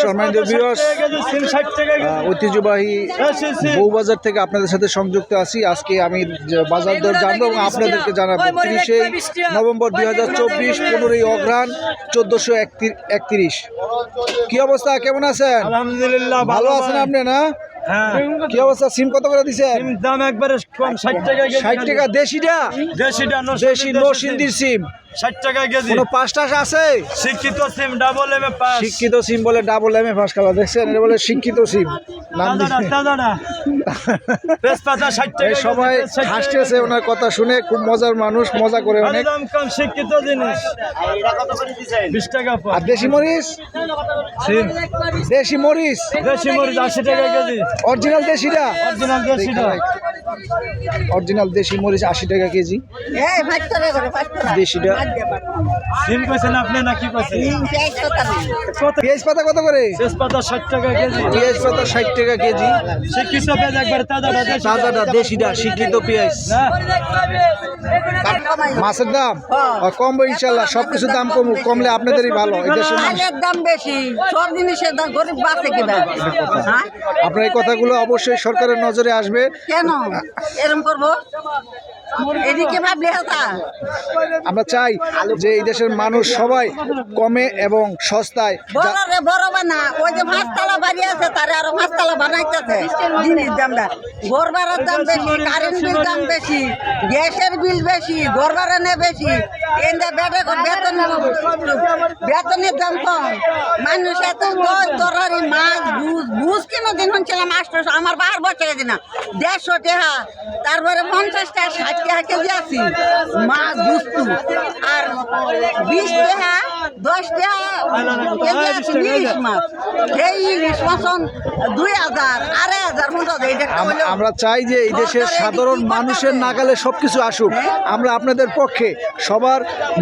সম্মানিত viewers, ঐতিহ্যবাহী বউবাজার থেকে আপনাদের সাথে সংযুক্ত আছি। আজকে আমি বাজার দর জানব এবং আপনাদেরকে জানাব। তিরিশে নভেম্বর দুই হাজার চব্বিশ পনেরোই অগ্রাণ চোদ্দোশো একত্রিশ। কি অবস্থা? কেমন আছেন? আলহামদুলিল্লাহ ভালো আছেন আপনি না? হ্যাঁ। কি অবস্থা? সিম কত করে দিছেন? দাম একবারে ষাট টাকা ষাট টাকা দেশিটা? দেশিটা দেশি নো সিম। ষাট টাকা কেজি। কোনো পাঁচ টাস আছে? শিক্ষিত সিম ডাবল এম এ পাস শিক্ষিত সিম বলে double M A first colour দেখছেন? এটা বলে শিক্ষিত সিম। নাম তেজপাতা ষাট টাকা সবাই হাসতেছে ওনার কথা শুনে খুব মজার মানুষ মজা করে অনেক। দাম কম শিক্ষিত জিনিস। বিশ টাকা আর দেশি মরিচ? সিম। দেশি মরিচ? দেশি মরিচ আশি টাকা কেজি। অরিজিনাল দেশিটা? অরিজিনাল দেশিটা। অরিজিনাল দেশি মরিচ আশি টাকা কেজি। করে দেশিটা। পেঁয়াজ পাতা কত করে? তেজপাতা ষাট টাকা কেজি। পেঁয়াজ পাতা ষাট টাকা কেজি। শিক্ষিত পেঁয়াজ একবার তাজাটা দেশিটা শিক্ষিত পেঁয়াজ। মাছের দাম? কমবো ইনশাল্লাহ সব কিছুর দাম কম কমলে আপনাদেরই ভালো এই দেশের মানুষ। চালের দাম বেশি সব জিনিসের দাম গরিব বাঁচে কীভাবে? হ্যাঁ? আপনার এই কথাগুলো অবশ্যই সরকারের নজরে আসবে। কেন? এরকম করব? এদিকে ভাবলে হতা। আমরা চাই যে এই দেশের মানুষ সবাই কমে এবং সস্তায় বড় রে বড় বানা। ওই যে পাঁচতলা বাড়ি আছে তারে আরও পাঁচতলা বানাইতেছে। জিনিস দামটা ঘর ভাড়ার দাম বেশি কারেন্ট বিল দাম বেশি গ্যাসের বিল বেশি ঘর ভাড়া বেশি। এনদে বেটে বেতন বেতনের দাম কম। মানুষ এত তরারি মাছ বুঝ বুঝ কেন দিন হচ্ছিলাম আটশো আমার বার বছর দিন। দেড়শো টাকা তারপরে পঞ্চাশ টাকা ষাট টাকা কেজি আছি। মাছ বুঝতু আর বিশ টাকা দশ টাকা কেজি আছে ইলিশ মাছ। এই ইলিশ মাছন দুই হাজার আড়াই হাজার আমরা চাই যে এই দেশের সাধারণ মানুষের নাগালে সব কিছু আসুক আমরা আপনাদের পক্ষে সবার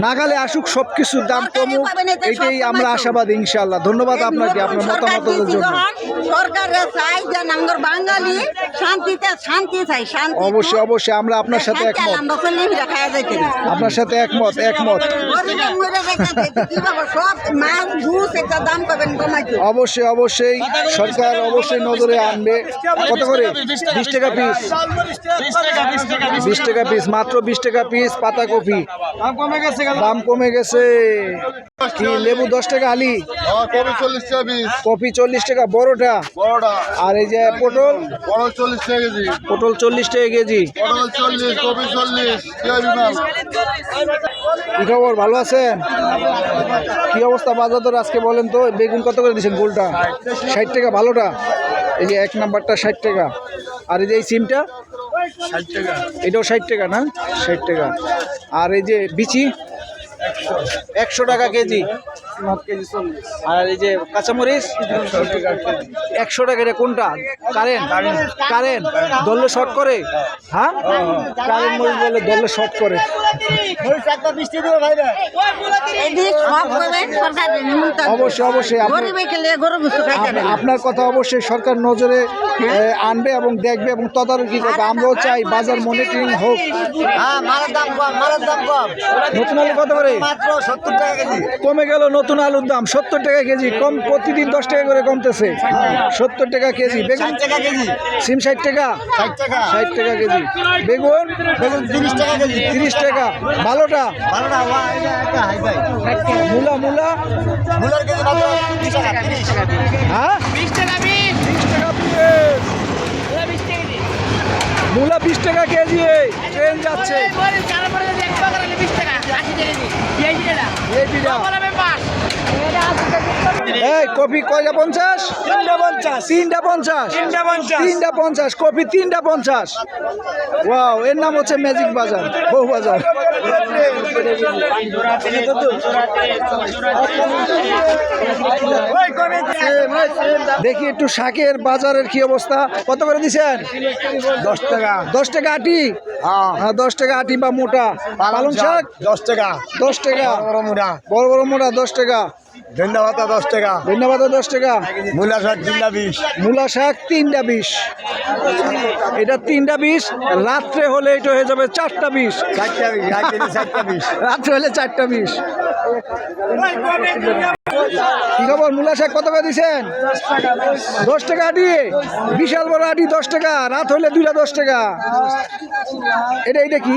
নাগালে আসুক সব কিছুর দাম কমুক এটাই আমরা আশাবাদী ইনশাল্লাহ ধন্যবাদ আপনাকে আপনার মতামতের জন্য। সরকারের চাই যে নাঙ্গর বাঙালি শান্তিতে শান্তি চাই শান্তি অবশ্যই অবশ্যই আমরা আপনার সাথে একমত। আপনার সাথে একমত একমত। পাবেন কমাইতে। অবশ্যই অবশ্যই সরকার অবশ্যই নজরে আনবে। কত করে? বিশ টাকা পিস বিশ টাকা পিস মাত্র বিশ টাকা পিস পাতা কপি। দাম কমে গেছে গেল। দাম কমে গেছে। কি লেবু দশ টাকা আলি? কপি চল্লিশ টাকা বড়টা? বড়টা। আর এই যে পটল? বড় চল্লিশ টাকা কেজি। পটল চল্লিশ টাকা কেজি। পটল চল্লিশ কপি চল্লিশ। কি খবর ভালো আছেন? কি অবস্থা বাজার দর আজকে বলেন তো? বেগুন কত করে দিচ্ছেন গোলটা? ষাট টাকা ভালোটা? এই যে এক নাম্বারটা ষাট টাকা। আর এই যে এই সিমটা? এটাও ষাট টাকা না? ষাট টাকা। আর এই যে বিচি একশো টাকা কেজি। আর এই যে কাঁচামরিচ একশো টাকা এটা কোনটা? কারেন্ট কারেন্ট দলে শর্ট করে? হ্যাঁ? কারেন্ট মরিচ বলে দলে শর্ট করে। এদিকে সব করবেন সরকার নিমন্ত্রণ অবশ্যই অবশ্যই আপনার- কথা অবশ্যই সরকার নজরে আনবে এবং দেখবে এবং তদারকি করবে। আমরাও চাই বাজার মনিটরিং হোক। হ্যাঁ মালের দাম কম মালের দাম কম। নতুন আলু কত করে? মাত্র সত্তর টাকা কেজি। কমে গেল নতুন আলুর দাম সত্তর টাকা কেজি কম প্রতিদিন দশ টাকা করে কমতেছে সত্তর টাকা কেজি বেগুন টাকা কেজি সিম ষাট টাকা ষাট টাকা কেজি বেগুন বেগুন তিরিশ টাকা কেজি তিরিশ টাকা ভালোটা মূলা মূলা মূলার কেজি হ্যাঁ বিশ টাকা মূলা বিশ টাকা কেজি ট্রেন যাচ্ছে Yeah. এই। কপি কয়টা পঞ্চাশ? তিনটা পঞ্চাশ। তিনটা পঞ্চাশ। তিনটা পঞ্চাশ। তিনটা পঞ্চাশ। কপি তিনটা পঞ্চাশ। ওয়াও এর নাম হচ্ছে ম্যাজিক বাজার বহু বাজার। দেখি একটু শাকের বাজারের কি অবস্থা। কত করে দিছেন? দশ টাকা। দশ টাকা আটি? হ্যাঁ। দশ টাকা আটি বা মোটা। পালং শাক দশ টাকা। দশ টাকা। বড় মুড়া বড় বড় মোটা দশ টাকা। ধন্যবাদ দশ টাকা। ধন্যবাদ দশ টাকা। মূলা শাক তিনটা বিশ। মূলা শাক তিনটা বিশ। এটা তিনটা বিশ রাত্রে হলে এটা হয়ে যাবে চারটা বিশ। চারটা বিশ চারটা বিশ। রাত্রে হলে চারটা বিশ। কি খবর? মূলা শাক কত করে দিচ্ছেন দশ টাকা আটি। বিশাল বড় আটি দশ টাকা। রাত হলে দুইটা দশ টাকা। এটা এটা কি?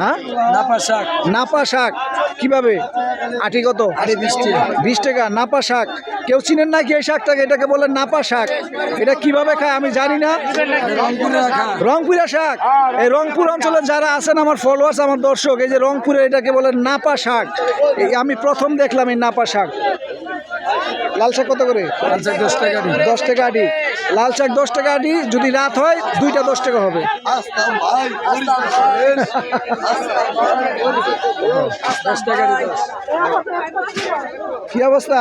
হ্যাঁ? নাপা শাক। নাপা শাক। কীভাবে? আটি কত? বিশ টাকা। নাপা শাক। কেউ চিনেন না কি এই শাকটাকে? এটাকে বলে নাপা শাক। এটা কীভাবে খায় আমি জানি না। রংপুরা শাক। এই রংপুর অঞ্চলে যারা আছেন আমার ফলোয়ার্স আমার দর্শক এই যে রংপুরে এটাকে বলে নাপা শাক। আমি প্রথম দেখলাম এই নাপা শাক। লাল শাক কত করে? দশ টাকা দশ টাকা আটি লাল শাক দশ টাকা আটি যদি রাত হয় দুইটা দশ টাকা হবে। কি অবস্থা?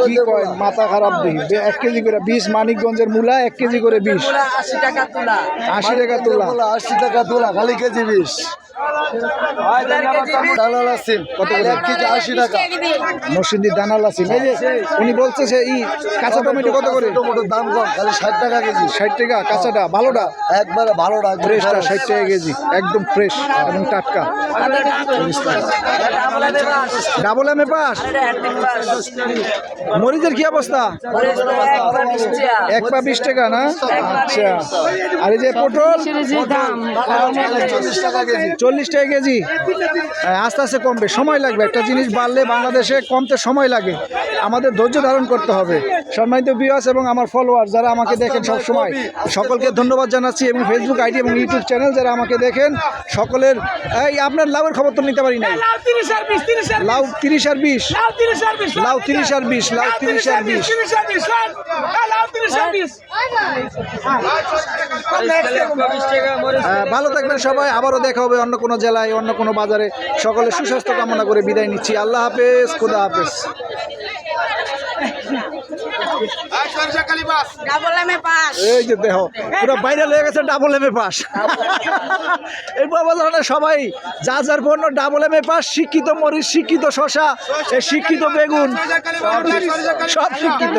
কি মাথা খারাপ দিই এক কেজি করে বিশ মানিকগঞ্জের মূলা এক কেজি করে বিশ আশি টাকা তোলা। আশি টাকা তোলা। আশি টাকা তোলা খালি কেজি বিশ ই কাঁচা টমেটো কত করে? টমেটোর দাম কম ষাট টাকা কেজি। ষাট টাকা কাঁচাটা ভালোটা? একবারে ভালো রাখবে ফ্রেশটা ষাট টাকা কেজি একদম ফ্রেশ এবং টাটকা। ডাবল এম এ পাস মরিচের কি অবস্থা? এক পা বিশ টাকা না? আচ্ছা। আর এই যে পটল? চল্লিশ টাকা কেজি চল্লিশ টাকা কেজি। হ্যাঁ, আস্তে আস্তে কমবে। সময় লাগবে। একটা জিনিস বাড়লে বাংলাদেশে কমতে সময় লাগে। আমাদের ধৈর্য ধারণ করতে হবে। সম্মানিত বিয়াস এবং আমার ফলোয়ার যারা আমাকে দেখেন সব সময় সকলকে ধন্যবাদ জানাচ্ছি এবং ফেসবুক আইডি এবং ইউটিউব চ্যানেল যারা আমাকে দেখেন সকলের এই আপনার লাভের খবর তো নিতে পারি না লাউ তিরিশ আর বিশ লাউ তিরিশ আর বিশ। লাউ তিরিশ আর বিশ ভালো থাকবেন সবাই। আবারও দেখা হবে অন্য কোনো জেলায় অন্য কোনো বাজারে সকলে সুস্বাস্থ্য কামনা করে বিদায় নিচ্ছি। আল্লাহ হাফেজ খুদা হাফেজ। ডাবল এমে পাস। এই যে দেহ পুরো ভাইরাল হয়ে গেছে ডাবল এম এ পাস। এই বাজারে সবাই যা যার পণ্য ডাবল এম এ পাস শিক্ষিত মরিচ শিক্ষিত শশা শিক্ষিত বেগুন সব শিক্ষিত।